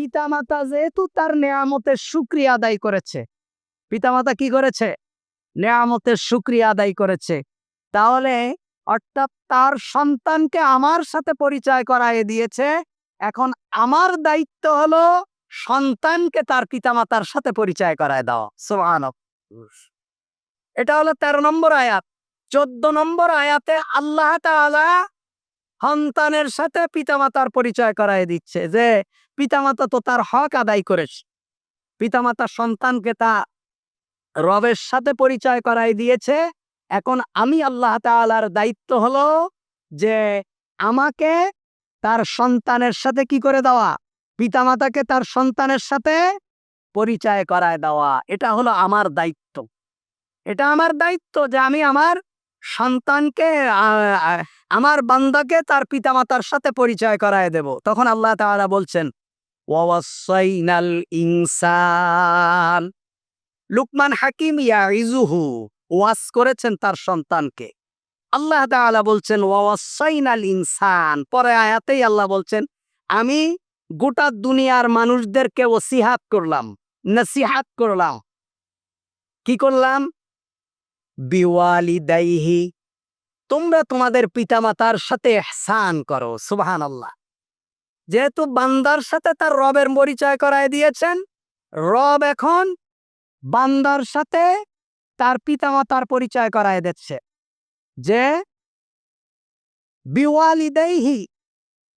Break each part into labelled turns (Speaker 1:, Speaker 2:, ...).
Speaker 1: পিতামাতা যেহেতু তার নেয়ামতের সুক্রিয়া আদায় করেছে, পিতামাতা কি করেছে? নেয়ামতের সুক্রিয়া আদায় করেছে। তাহলে অর্থাৎ তার সন্তানকে আমার সাথে পরিচয় করায় দিয়েছে, এখন আমার দায়িত্ব হলো সন্তানকে তার পিতামাতার সাথে পরিচয় করায় দেওয়া। সোহান এটা হলো তেরো নম্বর আয়াত। চোদ্দ নম্বর আয়াতে আল্লাহ সন্তানের সাথে পিতামাতার পরিচয় করায় দিচ্ছে যে পিতামাতা তো তার হক আদায় করেছে। পিতামাতা সন্তানকে তা রবের সাথে পরিচয় করাই দিয়েছে। এখন আমি আল্লাহ তাআলার দায়িত্ব হলো যে আমাকে তার সন্তানের সাথে কি করে দেওয়া? পিতামাতাকে তার সন্তানের সাথে পরিচয় করায় দেওয়া। এটা হলো আমার দায়িত্ব। এটা আমার দায়িত্ব যে আমি আমার সন্তানকে আমার বান্দাকে তার পিতামাতার সাথে পরিচয় করায় দেব। তখন আল্লাহ তাআলা বলছেন ওয়াসাইনাল ইনসান লুকমান হাকিম ইয়াইজুহু ওয়াস করেছেন তার সন্তানকে। আল্লাহ তাআলা বলছেন ওয়াসাইনাল ইনসান পরে আয়াতেই আল্লাহ বলছেন, আমি গোটা দুনিয়ার মানুষদেরকে ওসিহাত করলাম, নসিহাত করলাম। কি করলাম? বিওয়ালিদাইহি, তোমরা তোমাদের পিতামাতার সাথে এহসান করো সুবহান আল্লাহ যেহেতু বান্দার সাথে তার রবের পরিচয় করায় দিয়েছেন, রব এখন বান্দার সাথে তার পিতামাতার পরিচয় করায় দিচ্ছে। যে বিওয়ালিদাইহি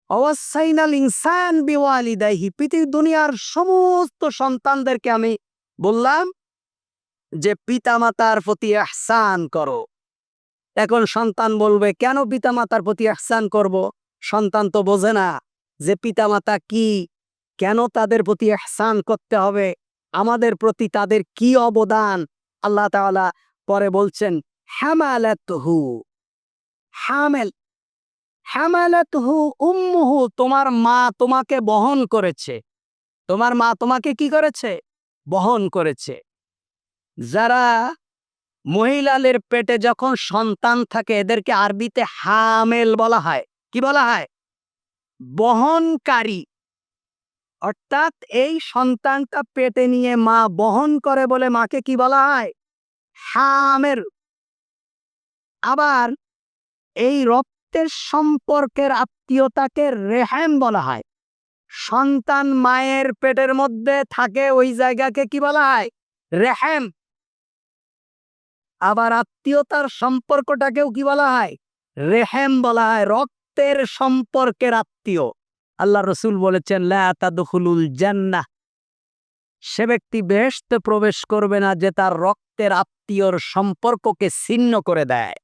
Speaker 1: অবসাইনাল ইনসান বিওয়ালিদাইহি, পৃথিবী দুনিয়ার সমস্ত সন্তানদেরকে আমি বললাম যে পিতামাতার প্রতি আহসান করো। এখন সন্তান বলবে, কেন পিতামাতার প্রতি আহসান করব? সন্তান তো বোঝে না। যে পিতামাতা কি, কেন তাদের প্রতি আহসান করতে হবে, আমাদের প্রতি তাদের কি অবদান? আল্লাহ তাআলা পরে বলছেন হ্যামালাতহু হামেল হ্যামালাতহু উম্মুহু, তোমার মা তোমাকে বহন করেছে। তোমার মা তোমাকে কি করেছে? বহন করেছে। যারা মহিলাদের পেটে যখন সন্তান থাকে, এদেরকে আরবিতে হামেল বলা হয়। কি বলা হয়? বহনকারী। অর্থাৎ এই সন্তানটা পেটে নিয়ে মা বহন করে বলে মাকে কি বলা হয়? হামের। আবার এই রক্তের সম্পর্কের আত্মীয়তাকে রেহেম বলা হয়। সন্তান মায়ের পেটের মধ্যে থাকে ওই জায়গাকে কি বলা হয়? রেহেম। আবার আত্মীয়তার সম্পর্কটাকেও কি বলা হয়? রেহেম বলা হয় রক্তের সম্পর্কের আত্মীয়। আল্লাহ রসুল বলেছেন, লা তাদখুলুল জান্নাহ। সে ব্যক্তি বেহেশতে প্রবেশ করবে না যে তার রক্তের আত্মীয়র সম্পর্ককে ছিন্ন করে দেয়।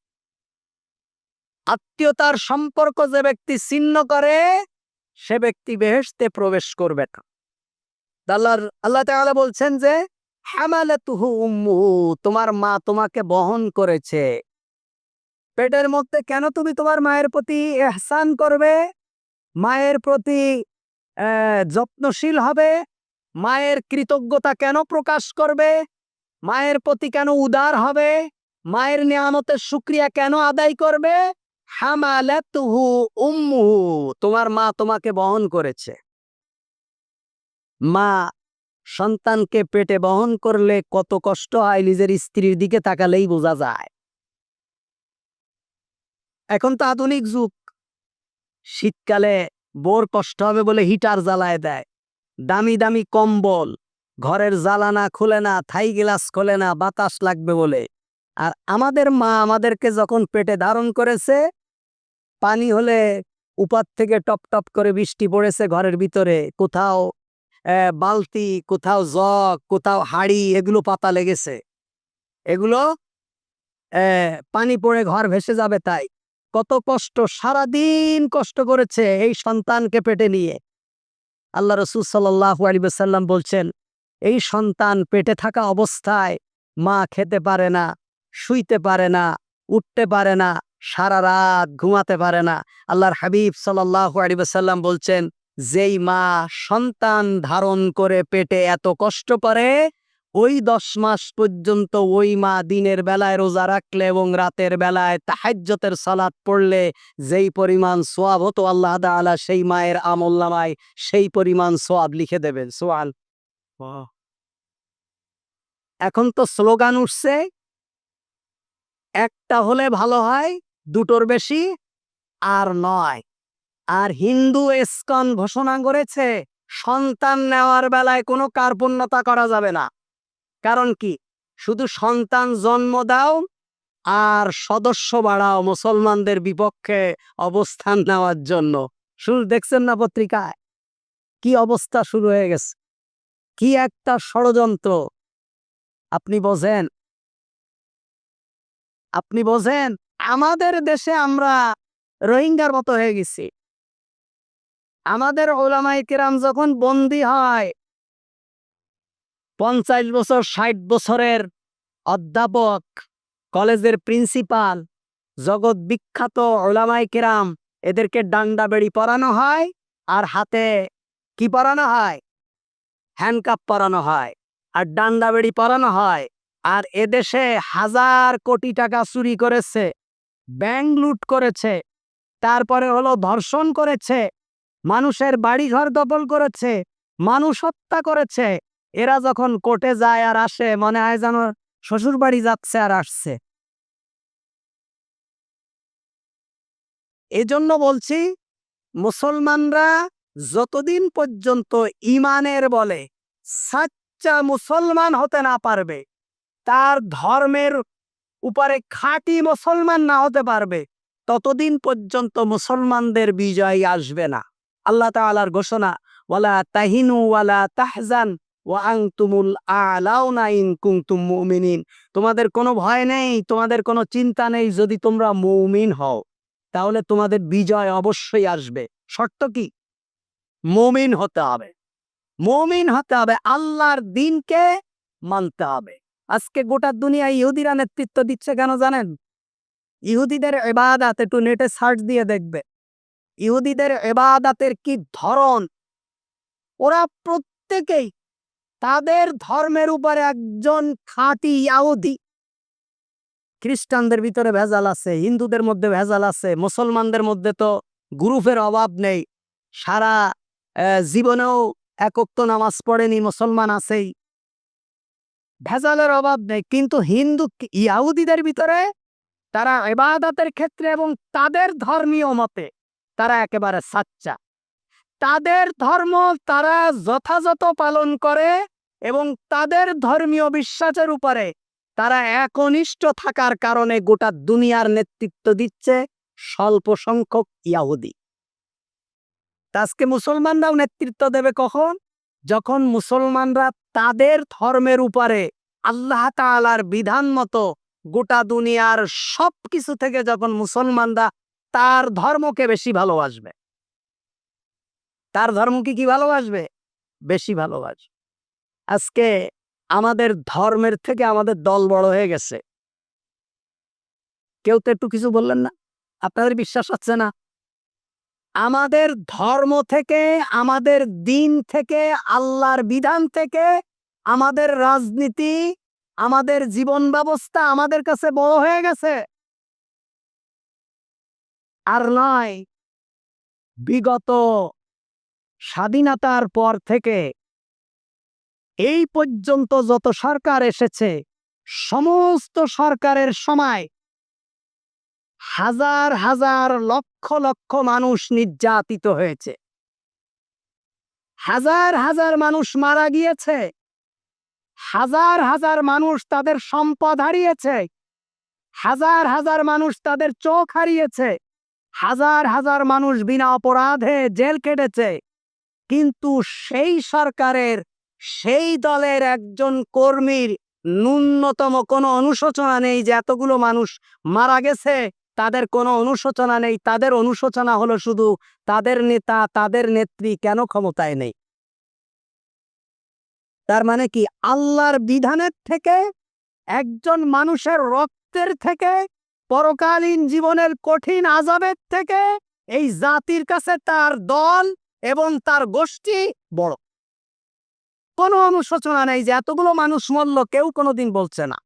Speaker 1: আত্মীয়তার সম্পর্ক যে ব্যক্তি ছিন্ন করে, সে ব্যক্তি বেহেশতে প্রবেশ করবে না। আল্লাহর আল্লাহ তাআলা বলছেন যে, হামালাতুহু উম্মু তোমার মা তোমাকে বহন করেছে। পেটের মধ্যে কেন তুমি তোমার মায়ের প্রতি এহসান করবে? মায়ের প্রতি যত্নশীল হবে? মায়ের কৃতজ্ঞতা কেন প্রকাশ করবে? মায়ের প্রতি কেন উদার হবে? মায়ের নিয়ামতের শুক্রিয়া কেন আদায় করবে? হামালাতুহু উম্মুহু, তোমার মা তোমাকে বহন করেছে। মা সন্তানকে পেটে বহন করলে কত কষ্ট হয়, নিজের স্ত্রীর দিকে তাকালেই বোঝা যায়। এখন তো আধুনিক যুগ। শীতকালে বোর কষ্ট হবে বলে হিটার জ্বালায় দেয়। দামি দামি কম্বল, ঘরের জ্বালানা খুলে না, থাই গ্লাস খোলে না, বাতাস লাগবে বলে। আর আমাদের মা আমাদেরকে যখন পেটে ধারণ করেছে, পানি হলে উপার থেকে টপ টপ করে বৃষ্টি পড়েছে ঘরের ভিতরে। কোথাও বালতি, কোথাও জগ, কোথাও হাড়ি, এগুলো পাতা লেগেছে। এগুলো পানি পড়ে ঘর ভেসে যাবে তাই। কত কষ্ট, সারাদিন কষ্ট করেছে এই সন্তানকে পেটে নিয়ে। আল্লাহ রসুল সাল্লাহু আলী সাল্লাম বলছেন, এই সন্তান পেটে থাকা অবস্থায় মা খেতে পারে না, শুইতে পারে না, উঠতে পারে না, সারা রাত ঘুমাতে পারে না। আল্লাহর হাবিব সাল্লাহু আলী সাল্লাম বলছেন, যেই মা সন্তান ধারণ করে পেটে এত কষ্ট করে ওই দশ মাস পর্যন্ত ওই মা দিনের বেলায় রোজা রাখলে এবং রাতের বেলায় তাহাজ্যতের সালাত পড়লে যেই পরিমাণ সোয়াব হতো আল্লাহ তাআলা সেই মায়ের আমল নামায় সেই পরিমাণ সোয়াব লিখে দেবেন। সোয়াল। এখন তো স্লোগান উঠছে একটা হলে ভালো হয় দুটোর বেশি আর নয়। আর হিন্দু এসকন ঘোষণা করেছে সন্তান নেওয়ার বেলায় কোনো কার্পণ্যতা করা যাবে না। কারণ কি? শুধু সন্তান জন্ম দাও আর সদস্য বাড়াও মুসলমানদের বিপক্ষে অবস্থান নেওয়ার জন্য। শুরু, দেখছেন না পত্রিকায়? কি অবস্থা শুরু হয়ে গেছে। কি একটা ষড়যন্ত্র। আপনি বোঝেন? আপনি বোঝেন? আমাদের দেশে আমরা রোহিঙ্গার মতো হয়ে গেছি। আমাদের ওলামাই কিরাম যখন বন্দী হয় পঞ্চাশ বছর, ষাট বছরের অধ্যাপক, কলেজের প্রিন্সিপাল, জগৎ বিখ্যাত ওলামাই কেরাম, এদেরকে ডান্ডা বেড়ি পরানো হয় আর হাতে কি পরানো হয়? হ্যান্ডকাপ পরানো হয় আর ডান্ডা বেড়ি পরানো হয়। আর এদেশে হাজার কোটি টাকা চুরি করেছে ব্যাংক লুট করেছে, তারপরে হলো ধর্ষণ করেছে, মানুষের বাড়িঘর দখল করেছে, মানুষ হত্যা করেছে এরা যখন কোর্টে যায় আর আসে, মনে হয় যেন শ্বশুর বাড়ি যাচ্ছে আর আসছে। এজন্য বলছি, মুসলমানরা যতদিন পর্যন্ত ইমানের বলে সাচ্চা মুসলমান হতে না পারবে, তার ধর্মের উপরে খাঁটি মুসলমান না হতে পারবে, ততদিন পর্যন্ত মুসলমানদের বিজয় আসবে না। আল্লাহ তাআলার ঘোষণা, ওয়ালা তাহিনু ওয়ালা তাহজান। ওয়া আনতুমুল আলাউনা ইন কুনতুম মুমিনিন। তোমাদের কোনো ভয় নেই, তোমাদের কোনো চিন্তা নেই যদি তোমরা মৌমিন হও, তাহলে তোমাদের বিজয় অবশ্যই আসবে। শর্ত কি? মৌমিন হতে হবে। মৌমিন হতে হবে, আল্লাহর দিনকে মানতে হবে। আজকে গোটা দুনিয়া ইহুদিরা নেতৃত্ব দিচ্ছে কেন জানেন? ইহুদিদের এবাদাত একটু নেটে সার্চ দিয়ে দেখবে। ইহুদিদের এবাদাতের কি ধরন? ওরা প্রত্যেকেই তাদের ধর্মের উপরে একজন খাঁটি ইয়াহুদি খ্রিস্টানদের ভিতরে ভেজাল আছে, হিন্দুদের মধ্যে ভেজাল আছে, মুসলমানদের মধ্যে তো গ্রুপের অভাব নেই। সারা জীবনেও একক নামাজ পড়েনি, মুসলমান আছেই। ভেজালের অভাব নেই, কিন্তু হিন্দু ইয়াহুদিদের ভিতরে তারা এবাদাতের ক্ষেত্রে এবং তাদের ধর্মীয় মতে তারা একেবারে সাচ্চা। তাদের ধর্ম তারা যথাযথ পালন করে এবং তাদের ধর্মীয় বিশ্বাসের উপরে তারা একনিষ্ঠ থাকার কারণে গোটা দুনিয়ার নেতৃত্ব দিচ্ছে স্বল্প সংখ্যক ইয়াহুদি। আজকে মুসলমানরাও নেতৃত্ব দেবে কখন? যখন মুসলমানরা তাদের ধর্মের উপরে আল্লাহ তাআলার বিধান মতো গোটা দুনিয়ার সব কিছু থেকে যখন মুসলমানরা তার ধর্মকে বেশি ভালোবাসবে। তার ধর্মকে কি ভালোবাসবে? বেশি ভালোবাসবে আজকে আমাদের ধর্মের থেকে আমাদের দল বড় হয়ে গেছে। কেউ তো একটু কিছু বললেন না? আপনাদের বিশ্বাস হচ্ছে না? আমাদের ধর্ম থেকে, আমাদের দিন থেকে, আল্লাহর বিধান থেকে, আমাদের রাজনীতি, আমাদের জীবন ব্যবস্থা আমাদের কাছে বড় হয়ে গেছে। আর নয়, বিগত স্বাধীনতার পর থেকে। এই পর্যন্ত যত সরকার এসেছে, সমস্ত সরকারের সময় হাজার হাজার লক্ষ লক্ষ মানুষ নির্যাতিত হয়েছে। হাজার হাজার মানুষ মারা গিয়েছে। হাজার হাজার মানুষ তাদের সম্পদ হারিয়েছে। হাজার হাজার মানুষ তাদের চোখ হারিয়েছে। হাজার হাজার মানুষ বিনা অপরাধে জেল কেটেছে কিন্তু সেই সরকারের, সেই দলের একজন কর্মীর ন্যূনতম কোনো অনুশোচনা নেই যে এতগুলো মানুষ মারা গেছে। তাদের কোনো অনুশোচনা নেই। তাদের অনুশোচনা হলো শুধু তাদের নেতা, তাদের নেত্রী কেন ক্ষমতায় নেই? তার মানে কি আল্লাহর বিধানের থেকে, একজন মানুষের রক্তের থেকে, পরকালীন জীবনের কঠিন আজাবের থেকে, এই জাতির কাছে তার দল এবং তার গোষ্ঠী বড়। কোনো অনুশোচনা নেই যে এতগুলো মানুষ মরল, কেউ কোনোদিন বলছে না।